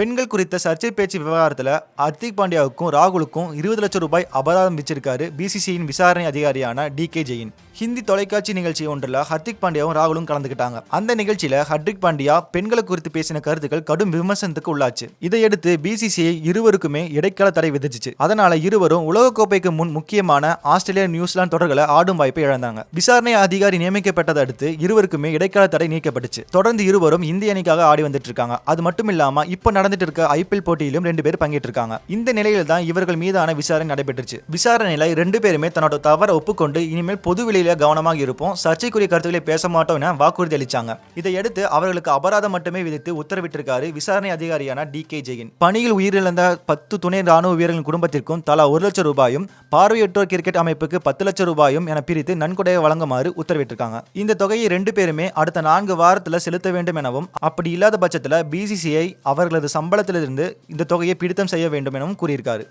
பெண்கள் குறித்த சர்ச்சை பேச்சு விவகாரத்தில் ஹர்திக் பாண்டியாவுக்கும் ராகுலுக்கும் இருபது லட்சம் ரூபாய் அபராதம் விச்சிருக்காரு பிசிசியின் விசாரணை அதிகாரியான டி கே ஜெயின் ஹிந்தி தொலைக்காட்சி நிகழ்ச்சி ஒன்றில் ஹர்திக் பாண்டியாவும் ராகுலும் கலந்துக்கிட்டாங்க. அந்த நிகழ்ச்சியில் ஹர்திக் பாண்டியா பெண்களை குறித்து பேசின கருத்துக்கள் கடும் விமர்சனத்துக்கு உள்ளாச்சு. இதையடுத்து பிசிசிஐ இருவருக்குமே இடைக்கால தடை விதிச்சிச்சு. அதனால இருவரும் உலகக்கோப்பைக்கு முன் முக்கியமான ஆஸ்திரேலியா நியூசிலாந்து தொடர்களை ஆடும் வாய்ப்பை இழந்தாங்க. விசாரணை அதிகாரி நியமிக்கப்பட்டதை அடுத்து இருவருக்குமே இடைக்கால தடை நீக்கப்பட்டுச்சு. தொடர்ந்து இருவரும் இந்திய அணிக்காக ஆடி வந்துட்டு இருக்காங்க. அது மட்டும் இல்லாம இப்ப நடந்துட்டு இருக்க ஐபிஎல் போட்டியிலும் ரெண்டு பேர் பங்கேற்று இருக்காங்க இந்த நிலையில தான் இவர்கள் மீதான விசாரணை நடைபெற்றுச்சு. விசாரணையில ரெண்டு பேருமே தன்னோட தவறை ஒப்புக்கொண்டு இனிமேல் பொது வெளியில கவனமாக இருப்போம். சர்ச்சைக்குரிய கருத்துக்களை பேச மாட்டோம் என வாக்குறுதி அளிச்சாங்க. இதையடுத்து அவர்களுக்கு அபராதம் மட்டுமே விதித்து உத்தரவிட்டிருக்காரு விசாரணை அதிகாரியான டி கே ஜெயின். பணியில் உயிரிழந்த பத்து துணை ராணுவ வீரர்களின் குடும்பத்திற்கும் தலா ஒரு லட்சம் ரூபாயும் பார்வையற்றோர் கிரிக்கெட் அமைப்புக்கு பத்து லட்சம் ரூபாயும் என பிரித்து நன்கொடையை வழங்குமாறு உத்தரவிட்டிருக்காங்க. இந்த தொகையை ரெண்டு பேருமே அடுத்த நான்கு வாரத்தில் செலுத்த வேண்டும் எனவும் அப்படி இல்லாத பட்சத்தில் பிசிசிஐ அவர்களது சம்பளத்திலிருந்து இந்த தொகையை பிடித்தம் செய்ய வேண்டும் எனவும் கூறியிருக்காரு.